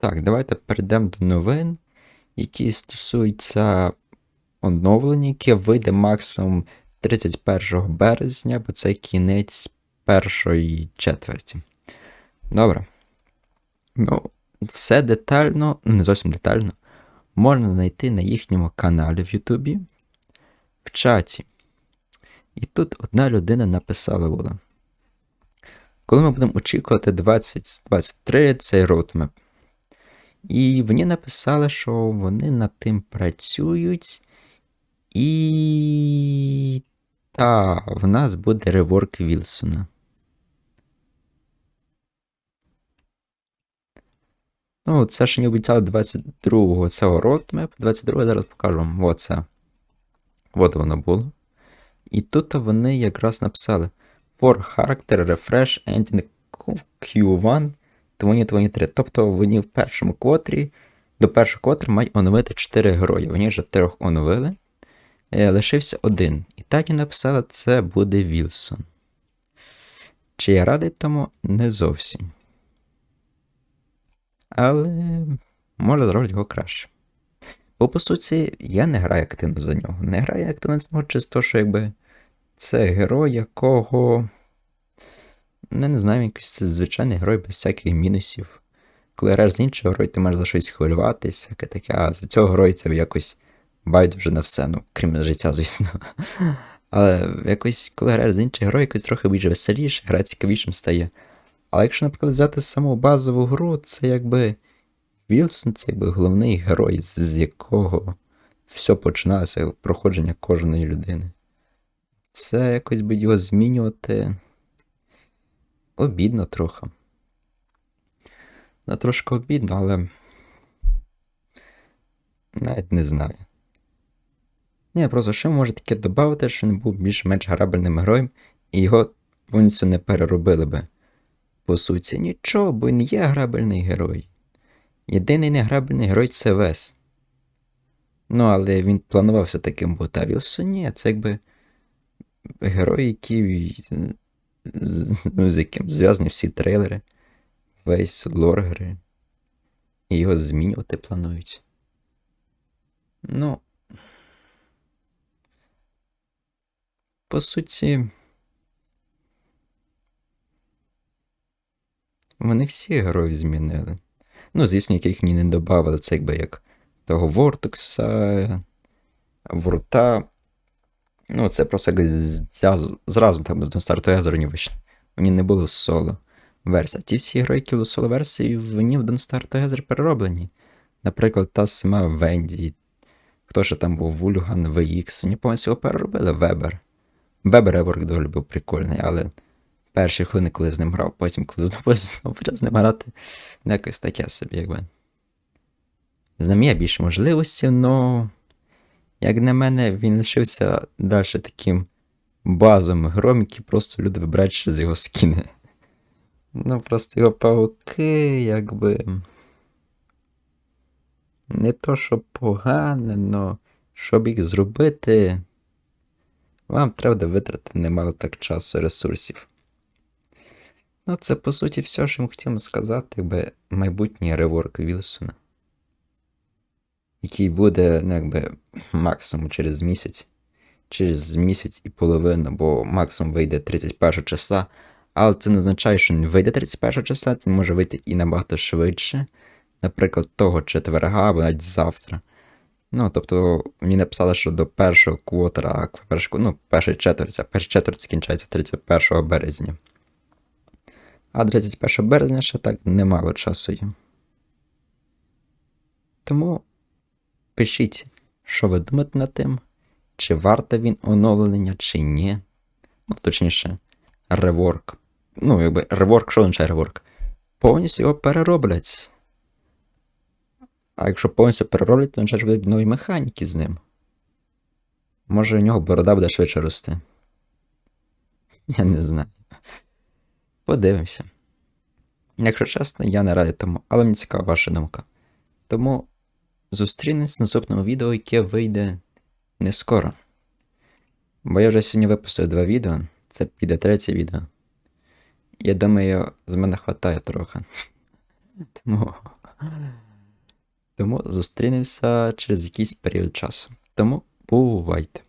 Так, давайте перейдемо до новин, які стосуються оновлення, яке вийде максимум 31 березня, бо це кінець першої четверті. Добре. Ну, все детально, ну не зовсім детально, можна знайти на їхньому каналі в Ютубі в чаті. І тут одна людина написала була. Коли ми будемо очікувати 2023 цей роутмеп. І вони написали, що вони над тим працюють. І. Та, в нас буде реворк Вілсона. Ну, це ж не обіцяли 22-го цього ротмеп. 22-го зараз покажу вам. Оце. От воно було. І тут вони якраз написали For Character Refresh Ending Q1 2023. Тобто вони в першому котрі, до першого котрі мають оновити 4 герої. Вони вже трьох оновили. Е, лишився один. І так і написали, це буде Вілсон. Чи я радий тому? Не зовсім. Але може зроблять його краще. Бо, по суті, я не граю активно за нього. Не граю активно за нього чисто, що якби це герой, якого. Не, не знаю, якийсь це звичайний герой без всяких мінусів. Коли граєш з іншого герой, ти можеш за щось хвилюватися, таке, а за цього героя це якось байдуже на все, ну, крім життя, звісно. Але якось, коли граєш з інших героїв, якось трохи більш веселіше, гра цікавішим стає. Але якщо, наприклад, взяти саму базову гру, це якби Вілсон це якби головний герой, з якого все починалося проходження кожної людини. Це якось би його змінювати обідно трохи. Ну, трошки обідно, але навіть не знаю. Ні, просто що може таке додати, що не був більш-менш грабельним героєм, і його повністю не переробили би. По суті, нічого, бо він є грабельний герой. Єдиний неграбельний герой це Вес. Ну, але він планувався таким бути, а Вілсон ні, це якби герой, який з, яким зв'язані всі трейлери, весь лор гри. І його змінювати планують. Ну. По суті. Вони всі героїв змінили. Ну, звісно, яких мені не додавали, це якби як того Вортекса, Ворта. Ну, це просто якось зразу там з старту Езерні вийшли. Вони не були соло версія. Ті всі герої, які були соло версії, вони в Донстарту Езер перероблені. Наприклад, та сама Венді, хто ж там був Вульган, VX, вони повністю його переробили Вебер. Вебер Еворк доволі був прикольний, але перші хвилини, коли з ним грав, потім, коли знову знову почав з ним грати, якось таке собі, якби. Є більше можливості, але, як на мене, він лишився далі таким базовим героєм, який просто люди вибирають через його скіни. Ну, просто його пауки, якби. Не то, що погане, але щоб їх зробити, вам треба витратити немало так часу і ресурсів. Ну, це по суті все, що ми хотіли сказати, якби майбутній реворк Вілсона. Який буде, ну, якби, максимум через місяць, через місяць і половину, бо максимум вийде 31 числа. Але це не означає, що він вийде 31 числа, це може вийти і набагато швидше. Наприклад, того четверга або навіть завтра. Ну, тобто, мені написали, що до першого квотера, ну, першої четверті, перша четверть скінчається 31 березня. А 31 березня ще так немало часу є. Тому пишіть, що ви думаєте над тим, чи варто він оновлення, чи ні. Ну, точніше, реворк. Ну, якби реворк, що означає реворк? Повністю його перероблять. А якщо повністю перероблять, то означає, що будуть нові механіки з ним. Може у нього борода буде швидше рости. Я не знаю. Подивимося. Якщо чесно, я не радий тому, але мені цікава ваша думка. Тому зустрінемось в наступному відео, яке вийде не скоро. Бо я вже сьогодні випустив два відео, це піде третє відео. Я думаю, з мене хватає трохи. Тому Тому зустрінемося через якийсь період часу. Тому бувайте!